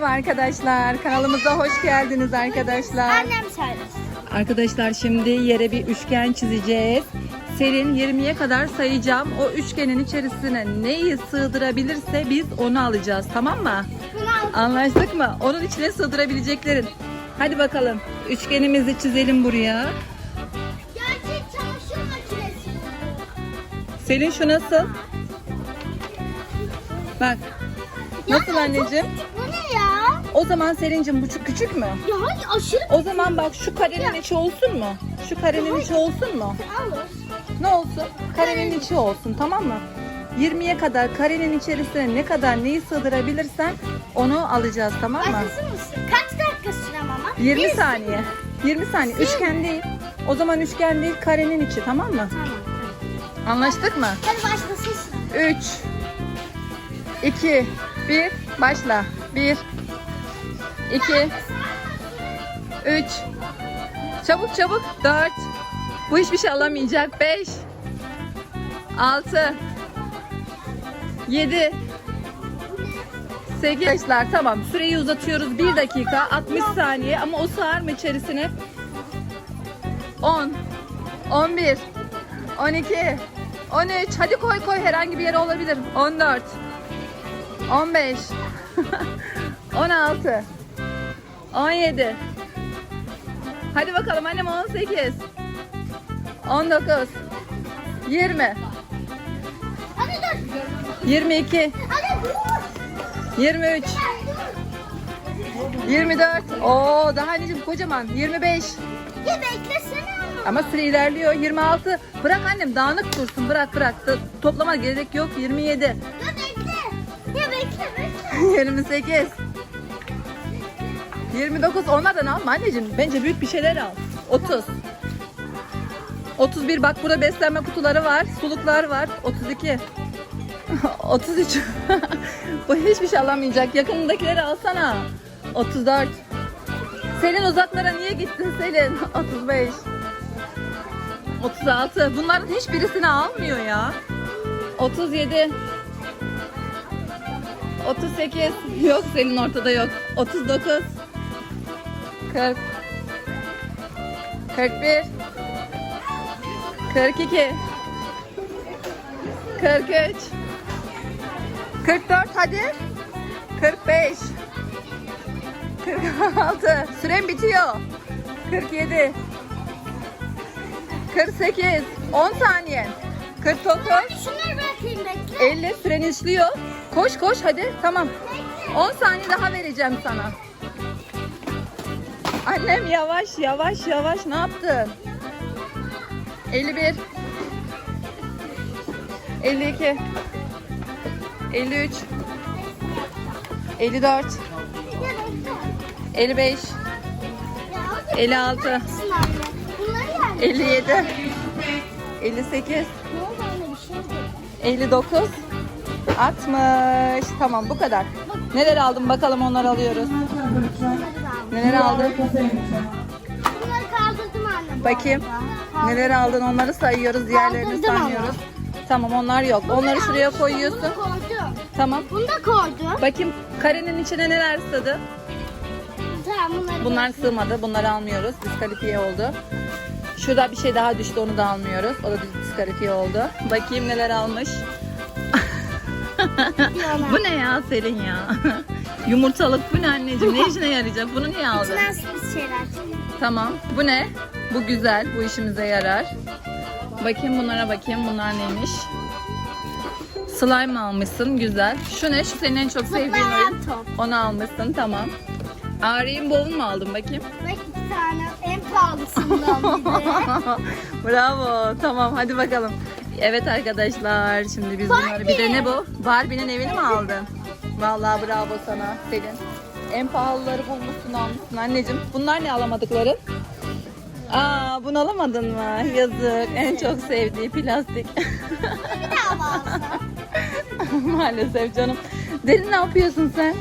Merhaba arkadaşlar. Kanalımıza hoş geldiniz arkadaşlar. Annem söylesin. Arkadaşlar şimdi yere bir üçgen çizeceğiz. Selin 20'ye kadar sayacağım. O üçgenin içerisine neyi sığdırabilirse biz onu alacağız. Tamam mı? Anlaştık mı? Onun içine sığdırabileceklerin. Hadi bakalım. Üçgenimizi çizelim buraya. Gerçek çamaşır makinesi. Selin şu nasıl? Bak. Nasıl anneciğim? O zaman Selin'cim bu çok küçük mü? Ya hayır aşırı O zaman bak şu karenin içi olsun mu? Şu karenin içi olsun mu? alır. Ne olsun? Karenin içi olsun tamam mı? 20'ye kadar karenin içerisine ne kadar neyi sığdırabilirsen onu alacağız tamam mı? Başlasın mısın? Kaç dakika sürem ama? 20 Bir- saniye. 20 saniye. Üçgen değil. O zaman üçgen değil karenin içi tamam mı? Tamam. Anlaştık mı? Hadi başlasın sıra. 3 2 1 başla. 1 2 3 Çabuk çabuk. 4 Bu hiçbir şey alamayacak. 5 6 7 8 Arkadaşlar tamam. Süreyi uzatıyoruz. 1 dakika. 60 saniye. Ama o sığar mı içerisine? 10 11 12 13 hadi koy koy. Herhangi bir yere olabilir. 14 15 16 17 Hadi bakalım annem 18 19 20 Hadi dur. 22 Hadi dur. 23 24 Oo daha anneciğim kocaman. 25 Ya beklesene ama. ama süre ilerliyor. 26 Bırak annem dağınık dursun. Bırak bırak. Da- toplama gerek yok. 27 Ya bekle. Ya bekle bekle. 28 29 onlardan alma anneciğim. Bence büyük bir şeyler al. 30 31 bak burada beslenme kutuları var. Suluklar var. 32 33 Bu hiçbir şey alamayacak. Yakınındakileri alsana. 34 Selin uzaklara niye gittin Selin? 35 36 Bunların hiçbirisini almıyor ya. 37 38 yok Selin ortada yok. 39 40 41 42 43 44 hadi. 45 46 Süren bitiyor. 47 48 10 saniye. 49 Şunları bırakayım bekle. 50 süren işliyor. Koş koş hadi. Tamam. 10 saniye daha vereceğim sana. Annem yavaş yavaş yavaş ne yaptın? 51 52 53 54 Ya bekle. 55 Ya hadi 56 bıraksın anne. Bunları yer. 57 58 Ne oldu anne bir şey oldu. 59 60 Tamam bu kadar. Neler aldın bakalım onları alıyoruz. Neler aldın? Bunları kaldırdım anne. Bakayım. Neler aldın onları sayıyoruz. Diğerlerini Kaldırdım ama. saymıyoruz. Tamam onlar yok. Onları şuraya koyuyorsun. Bunu koydum. Tamam. Bunu da koydum. Bakayım karenin içine neler sığdı? Tamam bunları Bunlar sığmadı. Bunları almıyoruz. Diskalifiye oldu. Şurada bir şey daha düştü. Onu da almıyoruz. O da diskalifiye oldu. Bakayım neler almış. Bu ne ya Selin ya? Yumurtalık bu ne anneciğim? Ne işine yarayacak? Bunu niye aldın? İçinden sürpriz şeyler çıkıyor. Tamam. Bu ne? Bu güzel. Bu işimize yarar. Bakayım bunlara bakayım. Bunlar neymiş? Slime almışsın. Güzel. Şu ne? Şu senin en çok sevdiğin oyun. top. Onu almışsın. Tamam. Aa, Rainbow'un mu aldın bakayım? Bak iki tane en pahalısından bir de. Bravo. Tamam hadi bakalım. Evet arkadaşlar şimdi biz bunları bir de ne bu? Barbie'nin evini mi aldın? Vallahi bravo sana Selin. En pahalıları bulmuşsun almışsın anneciğim. Bunlar ne alamadıkları? Aa bunu alamadın mı? Yazık. En çok sevdiği plastik. Maalesef canım. Derin ne yapıyorsun sen?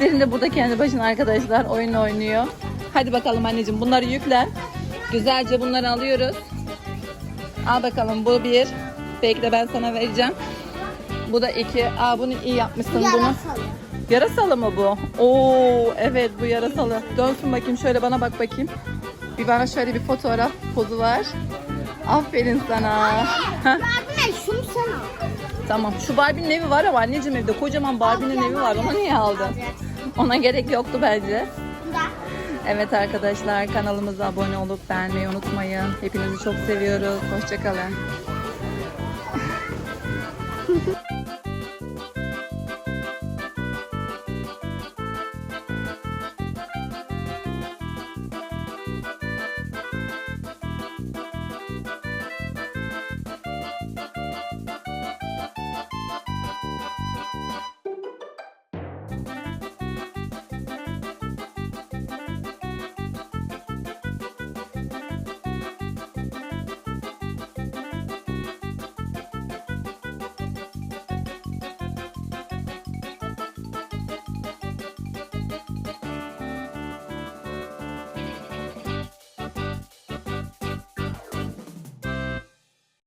Derin de burada kendi başına arkadaşlar oyun oynuyor. Hadi bakalım anneciğim bunları yükle. Güzelce bunları alıyoruz. Al bakalım bu bir. Belki de ben sana vereceğim. Bu da iki. Aa bunu iyi yapmışsın bunu. Yarasalı. Yarasalı mı bu? Oo evet bu yarasalı. Dönsün bakayım şöyle bana bak bakayım. Bir bana şöyle bir fotoğraf pozu ver. Aferin sana. Et şunu sen al. tamam. Şu Barbie'nin evi var ama anneciğim evde kocaman Barbie'nin evi var. Ona niye aldın? Ona gerek yoktu bence. Evet arkadaşlar kanalımıza abone olup beğenmeyi unutmayın. Hepinizi çok seviyoruz. Hoşçakalın.